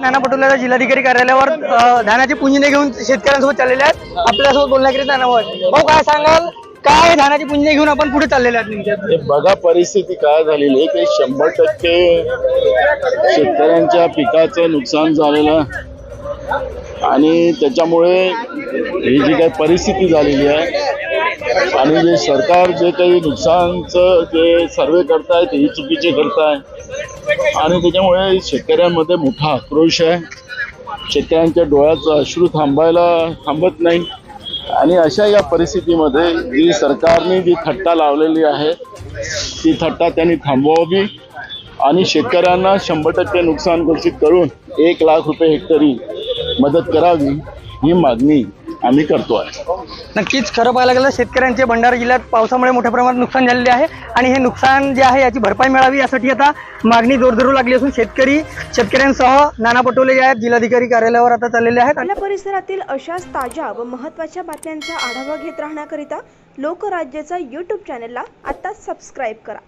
नाना पटोलेला जिल्हाधिकारी कार्यालयावर धानाची पुंजने घेऊन शेतकऱ्यांसोबत चाललेले आहेत. आपल्यासोबत बोलण्याकरिता नानावर भाऊ काय सांगाल? काय धानाची पुंजने घेऊन आपण पुढे चाललेले आहेत बघा परिस्थिती काय झालेली आहे. की शंभर टक्के शेतकऱ्यांच्या पिकाचं नुकसान झालेलं आणि त्याच्यामुळे ही जी काही परिस्थिती झालेली आहे आणि जे सरकार जे काही नुकसानचं जे सर्वे करताय तेही चुकीचे करताय. आणि त्याच्यामुळे शेतकऱ्यांमध्ये मोठा आक्रोश आहे. शेतकऱ्यांच्या डोळ्याचं अश्रू थांबायला थांबत नाही. आणि अशा या परिस्थितीमध्ये जी सरकारने जी थट्टा लावलेली आहे ती थट्टा त्यांनी थांबवावी आणि शेतकऱ्यांना शंभर टक्के नुकसान घोषित करून एक लाख रुपये हेक्टरी मदत करावी ही मागणी आम्ही करतो आहे. नक्कीच खरं पाहायला गेलं शेतकऱ्यांचे भंडारा जिल्ह्यात पावसामुळे मोठ्या प्रमाणात नुकसान झालेले आहे आणि हे नुकसान जे आहे याची भरपाई मिळावी यासाठी आता मागणी जोर धरू लागली असून शेतकरी शेतकऱ्यांसह नाना पटोले जे आहेत जिल्हाधिकारी कार्यालयावर आता चाललेले आहेत. आपल्या परिसरातील अशाच ताज्या व महत्त्वाच्या बातम्यांचा आढावा घेत राहण्याकरिता लोकराज्याचा यूट्यूब चॅनलला आत्ताच सबस्क्राईब करा.